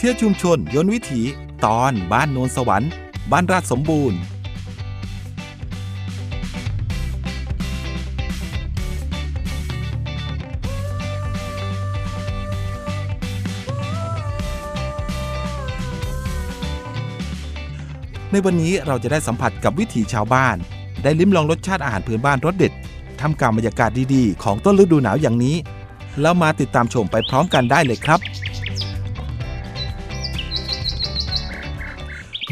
เที่ยวชุมชนยนต์วิถี ตอนบ้านโนนสวรรค์บ้านราชสมบูรณ์ในวันนี้เราจะได้สัมผัสกับวิถีชาวบ้าน ได้ลิ้มลองรสชาติอาหารพื้นบ้านรสเด็ดทำกลางบรรยากาศดีๆ ของต้นฤดูหนาวอย่างนี้ แล้วมาติดตามชมไปพร้อมกันได้เลยครับ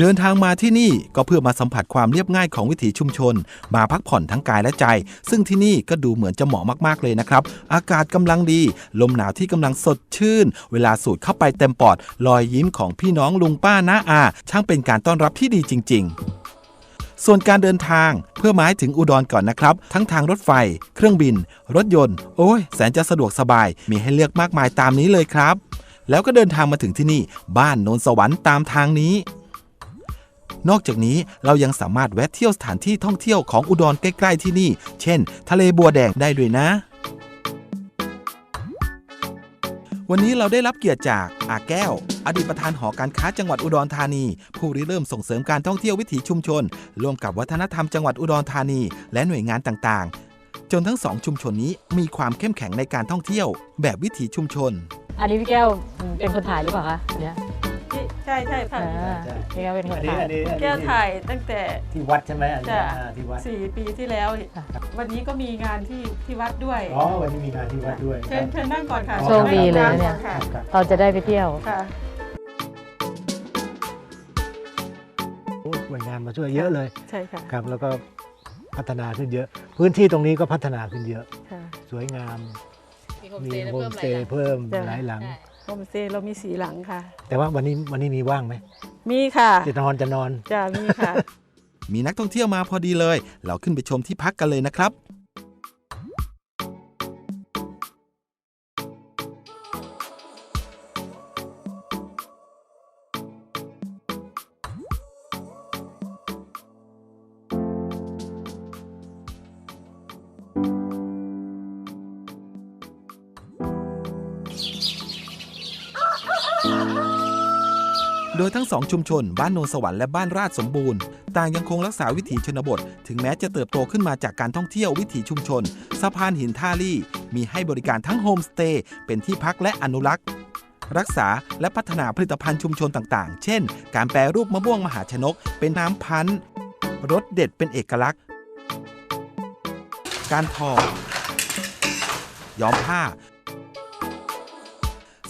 เดินทางมาที่นี่ก็เพื่อมาสัมผัสความเรียบง่ายของวิถีชุมชน มาพักผ่อนทั้งกายและใจ ซึ่งที่นี่ก็ดูเหมือนจะเหมาะมากๆเลยนะครับ อากาศกำลังดี ลมหนาวที่กำลังสดชื่น เวลาสูดเข้าไปเต็มปอด รอยยิ้มของพี่น้องลุงป้าน้าอา ช่างเป็นการต้อนรับที่ดีจริง ๆส่วนการเดินทางเพื่อมาให้ถึงอุดรก่อนนะครับ ทั้งทางรถไฟ เครื่องบิน รถยนต์ โอ้ย แสนจะสะดวกสบาย มีให้เลือกมากมายตามนี้เลยครับ แล้วก็เดินทางมาถึงที่นี่ บ้านโนนสวรรค์ตามทางนี้ นอกจากนี้เรายังสามารถแวะเที่ยวสถานที่ท่องเที่ยวของอุดรใกล้ ๆ ที่นี่ เช่น ทะเลบัวแดงได้ด้วยนะ วันนี้เราได้รับเกียรติจากอาแก้ว อดีตประธานหอการค้าจังหวัดอุดรธานี ผู้ริเริ่มส่งเสริมการท่องเที่ยววิถีชุมชน ร่วมกับวัฒนธรรมจังหวัดอุดรธานี และหน่วยงานต่างๆ จนทั้งสองชุมชนนี้มีความเข้มแข็งในการท่องเที่ยว แบบวิถีชุมชน อันนี้พี่แก้วเป็นคนถ่ายหรือเปล่าคะเนี่ย ใช่ใช่ค่ะอ่าพี่แก้วเป็นคนอันนี้ถ่าย อันนี้อันนี้แก้วถ่ายตั้งแต่ ที่วัดใช่ไหมอันนี้จะอ่าที่วัดสี่ปีที่แล้ววันนี้ก็มีงานที่ที่วัดด้วย อ๋อวันนี้มีงานที่วัดด้วยเชิญเชิญนั่งก่อนค่ะโชคดีเลยนะเนี่ยค่ะครับเราจะได้ไปเที่ยว ค่ะ โอ้หน่วยงานมาช่วยเยอะเลยใช่ค่ะครับ แล้วก็พัฒนาขึ้นเยอะ พื้นที่ตรงนี้ก็พัฒนาขึ้นเยอะ ค่ะ สวยงามมีโฮมสเตย์เพิ่มจ้ะ หลายหลัง โฮมสเตย์เรามีสีหลังค่ะ แต่ว่าวันนี้วันนี้มีว่างไหมมีค่ะจะนอนจะนอน จะมีค่ะ มีนักท่องเที่ยวมาพอดีเลย เราขึ้นไปชมที่พักกันเลยนะครับ โดยทั้งสองชุมชน บ้านโนนสวรรค์และบ้านราชสมบูรณ์ ต่างยังคงรักษาวิถีชนบท ถึงแม้จะเติบโตขึ้นมาจากการท่องเที่ยววิถีชุมชน สะพานหินท่าลี่ มีให้บริการทั้งโฮมสเตย์เป็นที่พักและอนุรักษ์ รักษาและพัฒนาผลิตภัณฑ์ชุมชนต่างๆ เช่น การแปรรูปมะม่วงมหาชนก เป็นน้ำพันธุ์รสเด็ดเป็นเอกลักษณ์ การทอ ย้อมผ้า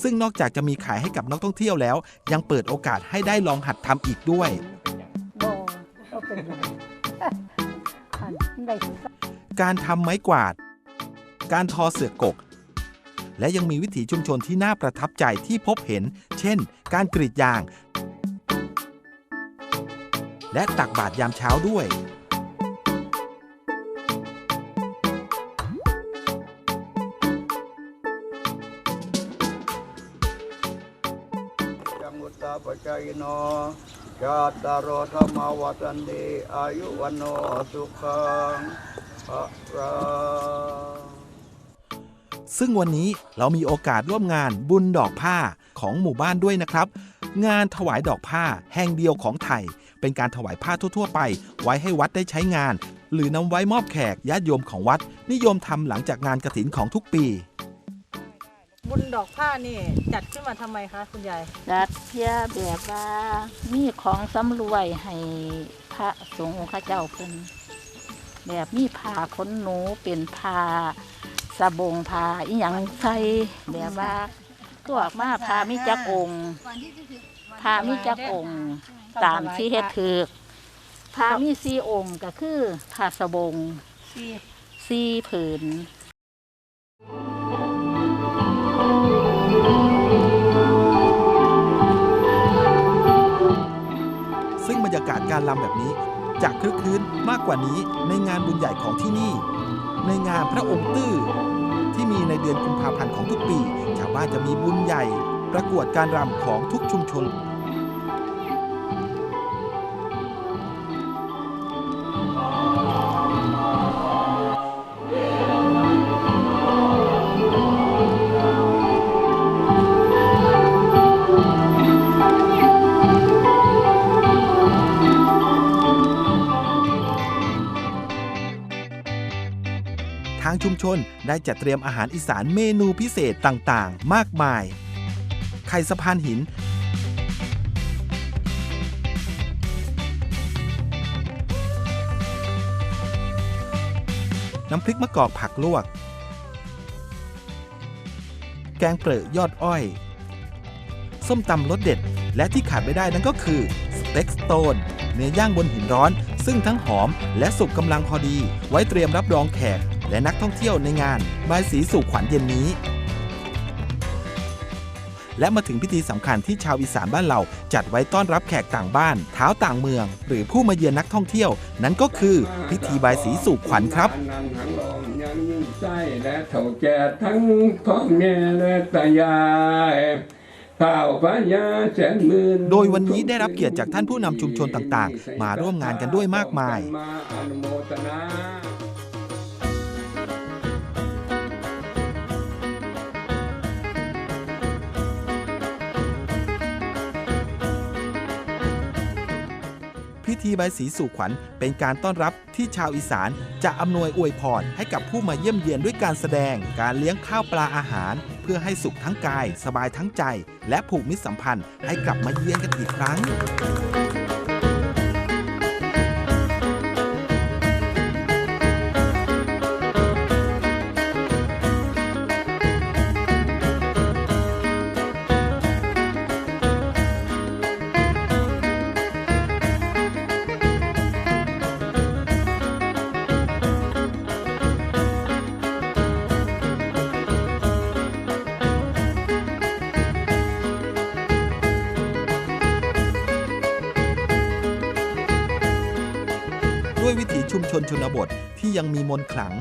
ซึ่งนอกจากจะมีขายให้กับนักท่องเที่ยวแล้ว ยังเปิดโอกาสให้ได้ลองหัดทำอีกด้วย การทำไม้กวาด การทอเสือกกและยังมีวิถีชุมชนที่น่าประทับใจที่พบเห็น เช่น การกรีดยาง และตักบาตรยามเช้าด้วย จายโนจาตารธรรมวัตันติอายุวันโนสุขังภะรังซึ่งวันนี้เรามีโอกาสร่วมงานบุญดอกผ้าของหมู่บ้านด้วยนะครับ งานถวายดอกผ้าแห่งเดียวของไทย เป็นการถวายผ้าทั่ว ๆ ไป ไว้ให้วัดได้ใช้งาน หรือนำไว้มอบแขกญาติโยมของวัด นิยมทำหลังจากงานกระถินของทุกปี บุญดอกผ้านี่จัดขึ้นมาทำไมคะคุณยาย จัดเพื่อแบบว่ามีของสำรวยให้พระสงฆ์ข้าเจ้าเพิ่นแบบมีผ้าขนหนูเป็นผ้าสบงผ้าอีหยังใส่แบบว่าตัวมาผ้ามีจักองค์ผ้ามีจักองค์ตามที่เฮ็ดถือผ้ามีสี่องค์ก็คือผ้าสบงสี่ผืน บรรยากาศการลำแบบนี้จะคลึกคลื้นมากกว่านี้ในงานบุญใหญ่ของที่นี่ ในงานพระองค์ตื้อที่มีในเดือนกุมภาพันธ์ของทุกปี ชาวบ้านจะมีบุญใหญ่ ประกวดการรำของทุกชุมชนางชุมชน ได้จัดเตรียมอาหารอีสานเมนูพิเศษต่างๆ มากมาย ไข่สะพานหิน น้ำพริกมะกอกผักลวก แกงเปรอะยอดอ้อย ส้มตำรสเด็ด และที่ขาดไม่ได้นั่นก็คือ สเต็กสโตนเนื้อย่างบนหินร้อนซึ่งทั้งหอมและสุกกำลังพอดี ไว้เตรียมรับรองแขก และนักท่องเที่ยวในงานบายสีสู่ขวัญเย็นนี้ และมาถึงพิธีสำคัญที่ชาวอีสานบ้านเราจัดไว้ต้อนรับแขกต่างบ้านเท้าต่างเมือง หรือผู้มาเยือนนักท่องเที่ยว นั่นก็คือพิธีบายสีสู่ขวัญครับใจและเถ่าแก่ทั้งพ่อแม่และตายายข้าวพญาแสนหมื่นโดยวันนี้ได้รับเกียรติจากท่านผู้นำชุมชนต่างๆ มาร่วมงานกันด้วยมากมาย ที่ใบสีสู่ขวัญ เป็นการต้อนรับที่ชาวอีสาน จะอำนวยอวยพรให้กับผู้มาเยี่ยมเยียนด้วยการแสดง การเลี้ยงข้าวปลาอาหาร เพื่อให้สุขทั้งกาย สบายทั้งใจ และผูกมิตรสัมพันธ์ให้กลับมาเยี่ยนกันอีกครั้ง ชุมชนชนบทที่ยังมีมนต์ขลัง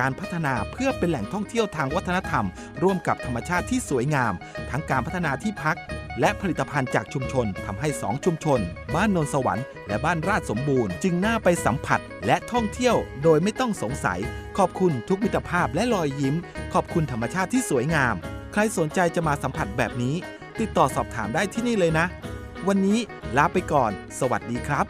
การพัฒนาเพื่อเป็นแหล่งท่องเที่ยวทางวัฒนธรรม ร่วมกับธรรมชาติที่สวยงาม ทั้งการพัฒนาที่พัก และผลิตภัณฑ์จากชุมชนทำให้สองชุมชน บ้านโนนสวรรค์และบ้านราชสมบูรณ์ จึงน่าไปสัมผัสและท่องเที่ยวโดยไม่ต้องสงสัย ขอบคุณทุกมิตรภาพและรอยยิ้ม ขอบคุณธรรมชาติที่สวยงาม ใครสนใจจะมาสัมผัสแบบนี้ ติดต่อสอบถามได้ที่นี่เลยนะ วันนี้ลาไปก่อน สวัสดีครับ